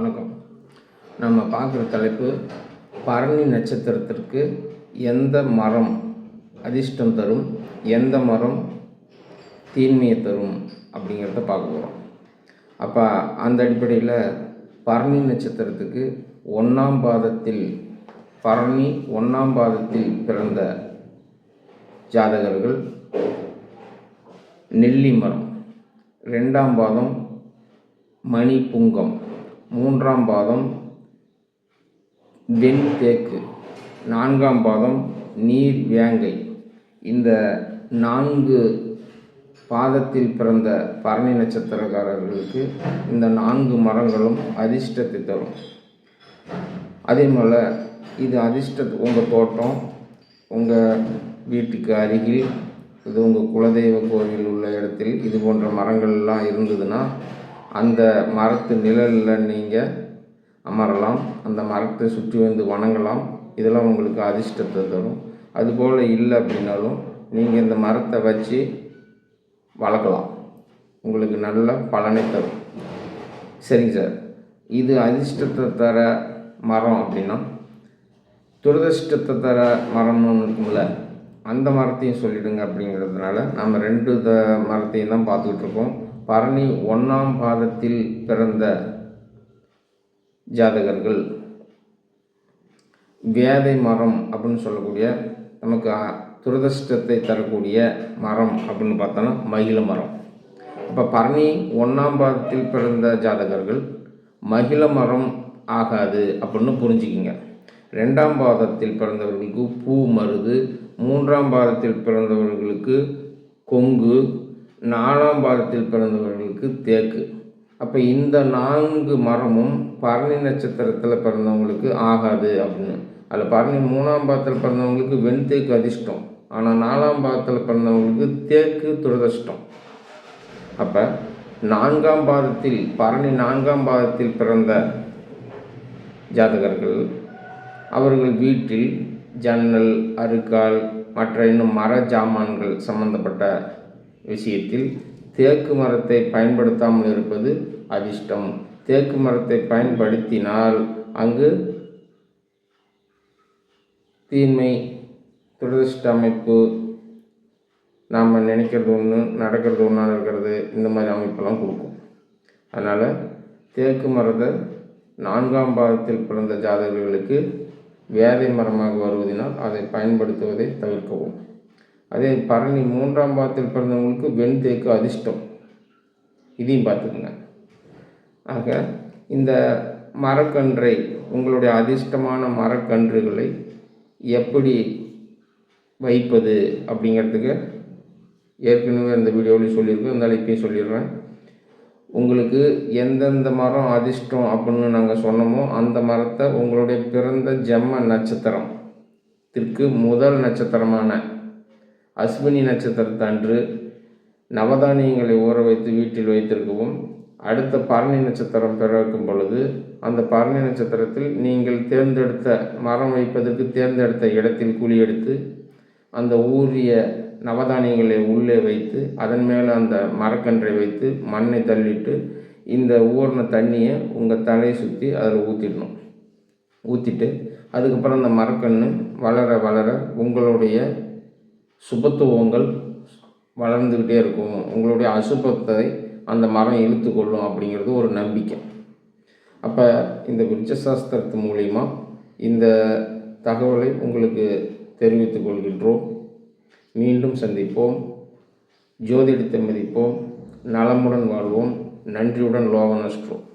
வணக்கம். நம்ம பார்க்குற தலைப்பு பரணி நட்சத்திரத்திற்கு எந்த மரம் அதிர்ஷ்டம் தரும்? எந்த மரம் தீன்மையை தரும்? அப்படிங்கிறத பார்க்க போகிறோம் அப்போ அந்த அடிப்படையில் பரணி நட்சத்திரத்துக்கு ஒன்றாம் பாதத்தில் பரணி ஒன்றாம் பாதத்தில் பிறந்த ஜாதகர்கள் நெல்லி மரம் ரெண்டாம் பாதம் மணி புங்கம். மூன்றாம் பாதம் வெண் தேக்கு. நான்காம் பாதம் நீர் வேங்கை. இந்த நான்கு பாதத்தில் பிறந்த பரணி நட்சத்திரக்காரர்களுக்கு இந்த நான்கு மரங்களும் அதிர்ஷ்டத்தை தரும். அதே போல் இது அதிர்ஷ்ட உங்கள் தோட்டம் உங்கள் வீட்டுக்கு அருகில் இது உங்கள் குலதெய்வ கோவில் உள்ள இடத்தில் இது போன்ற மரங்கள்லாம் இருந்ததுன்னா அந்த மரத்து நிழலில் நீங்கள் அமரலாம் அந்த மரத்தை சுற்றி வந்து வணங்கலாம். இதெல்லாம் உங்களுக்கு அதிர்ஷ்டத்தை தரும். அதுபோல் இல்லை அப்படின்னாலும் நீங்கள் இந்த மரத்தை வச்சு வளர்க்கலாம். உங்களுக்கு நல்ல பலனை தரும். சரிங்க சார். இது அதிர்ஷ்டத்தை தர மரம் அப்படின்னா துரதிர்ஷ்டத்தை தர மரம்னு ஒன்று இருக்கும்ல அந்த மரத்தையும் சொல்லிவிடுங்க அப்படிங்கிறதுனால நம்ம ரெண்டு த மரத்தையும் தான் பார்த்துக்கிட்டு இருக்கோம். பரணி ஒன்றாம் பாதத்தில் பிறந்த ஜாதகர்கள். வேதை மரம் அப்படின்னு சொல்லக்கூடிய நமக்கு துரதிருஷ்டத்தை துரதிர்ஷ்டத்தை தரக்கூடிய மரம் அப்படின்னு பார்த்தோன்னா மகிழ மரம். அப்போ பரணி ஒன்றாம் பாதத்தில் பிறந்த ஜாதகர்கள் மகிழ மரம் ஆகாது அப்படின்னு புரிஞ்சுக்கிங்க. ரெண்டாம் பாதத்தில் பிறந்தவர்களுக்கு பூ மருது மூன்றாம் பாதத்தில் பிறந்தவர்களுக்கு கொங்கு நாலாம் பாதத்தில் பிறந்தவர்களுக்கு தேக்கு. அப்போ இந்த நான்கு மரமும் பரணி நட்சத்திரத்தில் பிறந்தவங்களுக்கு ஆகாது அப்படின்னு. அதில் பரணி மூணாம் பாதத்தில் பிறந்தவங்களுக்கு வெண்தேக்கு அதிர்ஷ்டம். ஆனால் நாலாம் பாதத்தில் பிறந்தவங்களுக்கு தேக்கு துரதிர்ஷ்டம். அப்போ நான்காம் பாதத்தில் பரணி நான்காம் பாதத்தில் பிறந்த ஜாதகர்கள் அவர்கள் வீட்டில் ஜன்னல் அருக்கால் மற்ற இன்னும் மர ஜாமான்கள் சம்பந்தப்பட்ட விஷயத்தில் தேக்கு மரத்தை பயன்படுத்தாமல் இருப்பது அதிர்ஷ்டம். தேக்கு மரத்தை பயன்படுத்தினால் அங்கு தீன்மை துரதிருஷ்ட அமைப்பு நாம் நினைக்கிறது ஒன்று நடக்கிறது ஒன்றா இருக்கிறது இந்த மாதிரி அமைப்பெல்லாம் கொடுக்கும். அதனால் தேக்கு மரத்தை நான்காம் பாதத்தில் பிறந்த ஜாதகர்களுக்கு வேதை மரமாக வருவதனால் அதை பயன்படுத்துவதை தவிர்க்கவும். அதே பரணி மூன்றாம் பாதத்தில் பிறந்தவங்களுக்கு வெண் தேக்கு அதிர்ஷ்டம். இதையும் பார்த்துக்குங்க. ஆக இந்த மரக்கன்றை உங்களுடைய அதிர்ஷ்டமான மரக்கன்றுகளை எப்படி வைப்பது அப்படிங்கிறதுக்கு ஏற்கனவே இந்த வீடியோவில் சொல்லியிருக்கோம். இருந்தாலும் இப்பயும் சொல்லிடுறேன். உங்களுக்கு எந்தெந்த மரம் அதிர்ஷ்டம் அப்படின்னு நாங்கள் சொன்னோமோ அந்த மரத்தை உங்களுடைய பிறந்த ஜெம்ம நட்சத்திரம் திற்கு முதல் நட்சத்திரமான அஸ்வினி நட்சத்திரத்தன்று நவதானியங்களை ஊற வைத்து வீட்டில் வைத்திருக்கவும் அடுத்த பரணி நட்சத்திரம் பிறக்கும் பொழுது அந்த பரணி நட்சத்திரத்தில் நீங்கள் தேர்ந்தெடுத்த மரம் வைப்பதற்கு தேர்ந்தெடுத்த இடத்தில் குழி எடுத்து அந்த ஊரிய நவதானியங்களை உள்ளே வைத்து அதன் மேலே அந்த மரக்கன்றை வைத்து மண்ணை தள்ளிட்டு இந்த ஊர்ன தண்ணியை உங்கள் தலையை சுற்றி அதில் ஊற்றிடணும் ஊற்றிட்டு அதுக்கப்புறம் அந்த மரக்கன்று வளர வளர உங்களுடைய சுபத்துவங்கள் வளர்ந்துக்கிட்டே இருக்கும். உங்களுடைய அசுபத்தை அந்த மரம் இழுத்து கொள்ளும் அப்படிங்கிறது ஒரு நம்பிக்கை. அப்போ இந்த விருட்சசாஸ்திரத்து மூலிமா இந்த தகவலை உங்களுக்கு தெரிவித்துக் கொள்கின்றோம். மீண்டும் சந்திப்போம். ஜோதிடத்தை மதிப்போம். நலமுடன் வாழ்வோம். நன்றியுடன் லோகனஸ்ட்ரோம்